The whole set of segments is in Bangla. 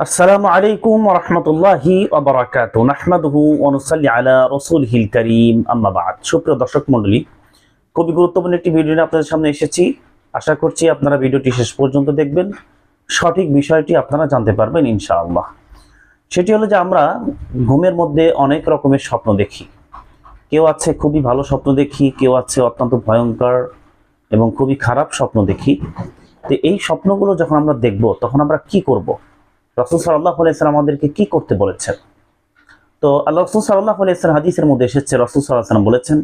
আসসালামু আলাইকুম রহমতুল্লাহি ওবরাকাতু নাহমাদুহু ওয়ানুসাল্লি আলা রাসূলিহিল কারীম। আম্মা বাদ। সুপ্রিয় দর্শক মণ্ডলী, খুবই গুরুত্বপূর্ণ একটি ভিডিও নিয়ে আপনাদের সামনে এসেছি। আশা করছি আপনারা ভিডিওটি শেষ পর্যন্ত দেখবেন। সঠিক বিষয়টি আপনারা জানতে পারবেন ইনশাআল্লাহ। সেটি হলো যে আমরা ঘুমের মধ্যে অনেক রকমের স্বপ্ন দেখি। কেউ আছে খুবই ভালো স্বপ্ন দেখি, কেউ আছে অত্যন্ত ভয়ঙ্কর এবং খুবই খারাপ স্বপ্ন দেখি। তো এই স্বপ্নগুলো যখন আমরা দেখব, তখন আমরা কি করব? রসুল সাল্লাহ আলাইসালাম আমাদেরকে কি করতে বলেছেন? তো আল্লাহ রসুল সাল্লাহ আলাইসালাম হাদিসের মধ্যে এসেছে, রসুল সাল্লাহ সাল্লাম বলেছেন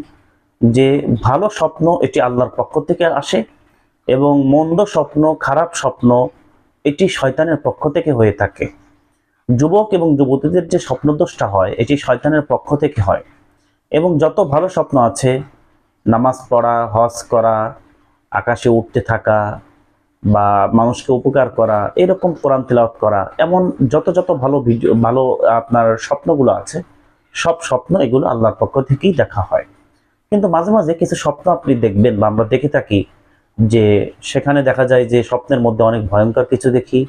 যে ভালো স্বপ্ন এটি আল্লাহর পক্ষ থেকে আসে এবং মন্দ স্বপ্ন, খারাপ স্বপ্ন এটি শয়তানের পক্ষ থেকে হয়ে থাকে। যুবক এবং যুবতীদের যে স্বপ্নদোষটা হয়, এটি শয়তানের পক্ষ থেকে হয়। এবং যত ভালো স্বপ্ন আছে, নামাজ পড়া, হজ করা, আকাশে উঠতে থাকা বা মানুষকে উপকার করা, এরকম কোরআন তেলাওয়াত করা, এমন যত যত ভালো ভিডিও, ভালো, আপনার স্বপ্নগুলো আছে, সব স্বপ্ন এগুলো আল্লাহর পক্ষ থেকেই দেখা হয়। কিন্তু মাঝে মাঝে কিছু স্বপ্ন আপনি দেখবেন বা আমরা দেখে থাকি যে সেখানে দেখা যায় যে স্বপ্নের মধ্যে অনেক ভয়ঙ্কর কিছু দেখি,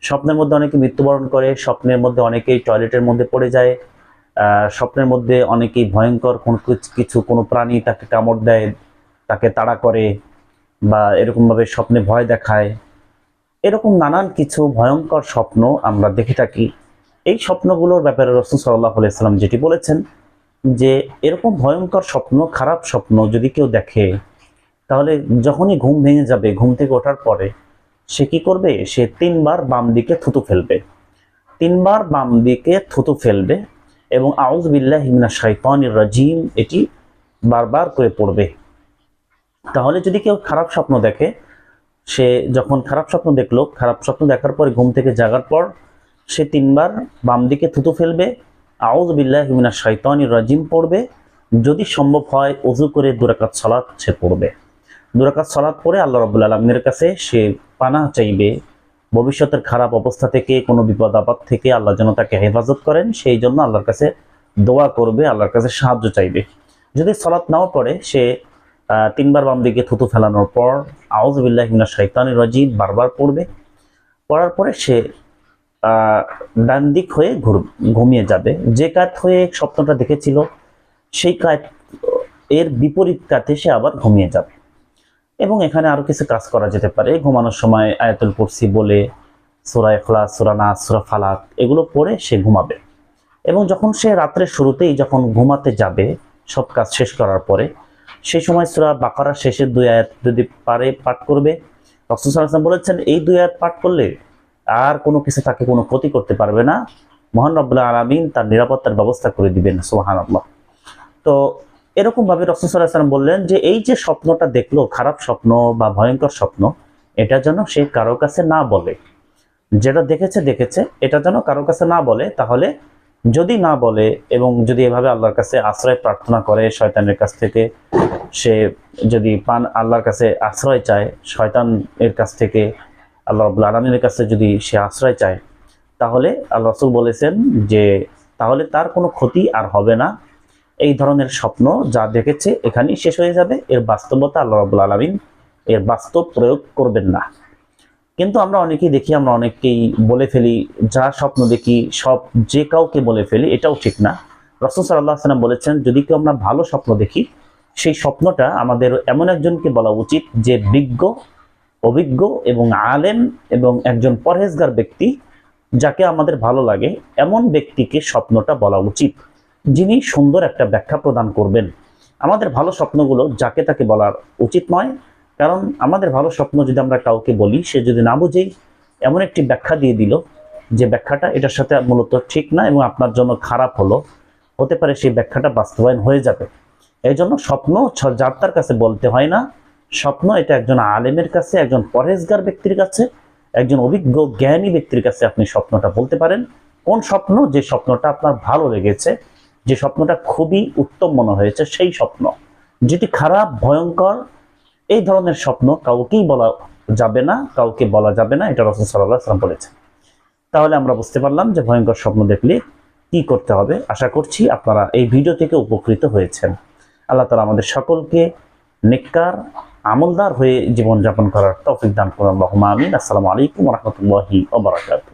স্বপ্নের মধ্যে অনেকে মৃত্যুবরণ করে, স্বপ্নের মধ্যে অনেকেই টয়লেটের মধ্যে পড়ে যায় স্বপ্নের মধ্যে অনেকেই ভয়ঙ্কর কোনো কিছু- কিছু কোনো প্রাণী তাকে কামড় দেয়, তাকে তাড়া করে বা এরকমভাবে স্বপ্নে ভয় দেখায়, এরকম নানান কিছু ভয়ঙ্কর স্বপ্ন আমরা দেখে থাকি। এই স্বপ্নগুলোর ব্যাপারে রসুল সাল্লাহ আলাইসাল্লাম যেটি বলেছেন যে, এরকম ভয়ঙ্কর স্বপ্ন, খারাপ স্বপ্ন যদি কেউ দেখে, তাহলে যখনই ঘুম ভেঙে যাবে, ঘুম থেকে ওঠার পরে সে কি করবে? সে তিনবার বাম দিকে থুতু ফেলবে। তিনবার বাম দিকে থুতু ফেলবে এবং আউজ বিল্লাহ হিমিনা শাইতানির রাজিম এটি বারবার করে পড়বে। তাহলে যদি কেউ খারাপ স্বপ্ন দেখে, সে যখন খারাপ স্বপ্ন দেখল, খারাপ স্বপ্ন দেখার পরে ঘুম থেকে জাগার পর সে তিনবার বাম দিকে থুতু ফেলবে আউজ বিল্লাহ হিমিনা শাইতানির রাজিম পড়বে। যদি সম্ভব হয় অজু করে দুরাকাত সালাত সে পড়বে। দুরাকাত সালাত পড়ে আল্লাহ রবুল্লা আলমিনের কাছে সে পানা চাইবে। ভবিষ্যতের খারাপ অবস্থা থেকে, কোনো বিপদ আপদ থেকে আল্লাহ যেন তাকে হেফাজত করেন, সেই জন্য আল্লাহর কাছে দোয়া করবে, আল্লাহর কাছে সাহায্য চাইবে। যদি সালাত নাও পড়ে, সে তিনবার বাম দিকে থুতু ফেলানোর পর আউজ বিল্লাহ মিনা শৈতানির রাজিব বারবার পড়বে। পড়ার পরে সে ডান দিক হয়ে ঘুমিয়ে যাবে। যে কাত হয়ে স্বপ্নটা দেখেছিল, সেই কাত, এর বিপরীত কাতে সে আবার ঘুমিয়ে যাবে। এবং এখানে আরও কিছু কাজ করা যেতে পারে। ঘুমানোর সময় আয়াতুল কুরসি বলে, সুরা এখলাস সুরা নাস, সুরা ফালাক, এগুলো পড়ে সে ঘুমাবে। এবং যখন সে রাত্রের শুরুতেই যখন ঘুমাতে যাবে, সব কাজ শেষ করার পরে সেই সময় সুরা বাকারার শেষের দুই আয়াত যদি পারে পাঠ করবে, রসুল বলেছেন, এই দুই আয়াত পাঠ করলে আর কোনো কিছু তাকে কোনো ক্ষতি করতে পারবে না। মহান রব্বুল্লাহ আলমিন তার নিরাপত্তার ব্যবস্থা করে দিবেন সোহান আল্লাহ তো এরকম ভাবে রসুল সাল্লাল্লাহু আলাইহি ওয়াসাল্লাম বললেন যে, এই যে স্বপ্নটা দেখল, খারাপ স্বপ্ন বা ভয়ঙ্কর স্বপ্ন, এটা যেন সে কারও কাছে না বলে। যেটা দেখেছে দেখেছে, এটা যেন কারও কাছে না বলে, তাহলে যদি না বলে এবং যদি এভাবে আল্লাহর কাছে আশ্রয় প্রার্থনা করে শয়তানের কাছ থেকে, সে যদি পান আল্লাহর কাছে আশ্রয় চায়, শয়তান এর কাছ থেকে, আল্লাহ রাব্বুল আলমিনের কাছে যদি সে আশ্রয় চায়, তাহলে আল্লাহ রসুল বলেছেন যে, তাহলে তার কোনো ক্ষতি আর হবে না। এই ধরনের স্বপ্ন যা দেখেছে এখানেই শেষ হয়ে যাবে। এর বাস্তবতা আল্লাহ রাব্বুল আলমিন এর বাস্তব প্রয়োগ করবেন না। কিন্তু আমরা অনেকেই দেখি, আমরা অনেককেই বলে ফেলি, যা স্বপ্ন দেখি, সব যে কাউকে বলে ফেলি, এটাও ঠিক না। রসুল সাল্লাহ সাল্লাম বলেছেন, যদি কেউ আমরা ভালো স্বপ্ন দেখি, সেই স্বপ্নটা আমাদের এমন একজনকে বলা উচিত যে বিজ্ঞ, অভিজ্ঞ এবং আলেম এবং একজন পরহেজগার ব্যক্তি যাকে আমাদের ভালো লাগে, এমন ব্যক্তিকে স্বপ্নটা বলা উচিত। যিনি সুন্দর একটা ব্যাখ্যা প্রদান করবেন। আমাদের ভালো স্বপ্নগুলো যাকে তাকে বলার উচিত নয় কারণ আমাদের ভালো স্বপ্ন যদি আমরা কাউকে বলি, সে যদি না বুঝেই এমন একটি ব্যাখ্যা দিয়ে দিল যে ব্যাখ্যাটা এটার সাথে মূলত ঠিক না এবং আপনার জন্য খারাপ হলো, হতে পারে সেই ব্যাখ্যাটা বাস্তবায়ন হয়ে যাবে। এই জন্য স্বপ্ন তার কাছে বলতে হয় না, স্বপ্ন এটা একজন আলেমের কাছে, একজন পরহেজগার ব্যক্তির কাছে, একজন অভিজ্ঞ জ্ঞানী ব্যক্তির কাছে আপনি স্বপ্নটা বলতে পারেন। কোন স্বপ্ন? যে স্বপ্নটা আপনার ভালো লেগেছে, যে স্বপ্নটা খুবই উত্তম মনে হয়েছে, সেই স্বপ্ন। যেটি খারাপ, ভয়ঙ্কর এই ধরনের স্বপ্ন কাউকেই বলা যাবে না, কাউকে বলা যাবে না, এটা রসুল সাল্লাহ সাল্লাম বলেছে তাহলে আমরা বুঝতে পারলাম যে ভয়ঙ্কর স্বপ্ন দেখলে কি করতে হবে। আশা করছি আপনারা এই ভিডিও থেকে উপকৃত হয়েছেন। আল্লাহ তালা আমাদের সকলকে নেককার, আমলদার হয়ে জীবনযাপন করার তৌফিক দান করুন। আল্লাহুম্মা আমিন। আসসালামু আলাইকুম রহমতুল্লাহি ওবরাকাতুহ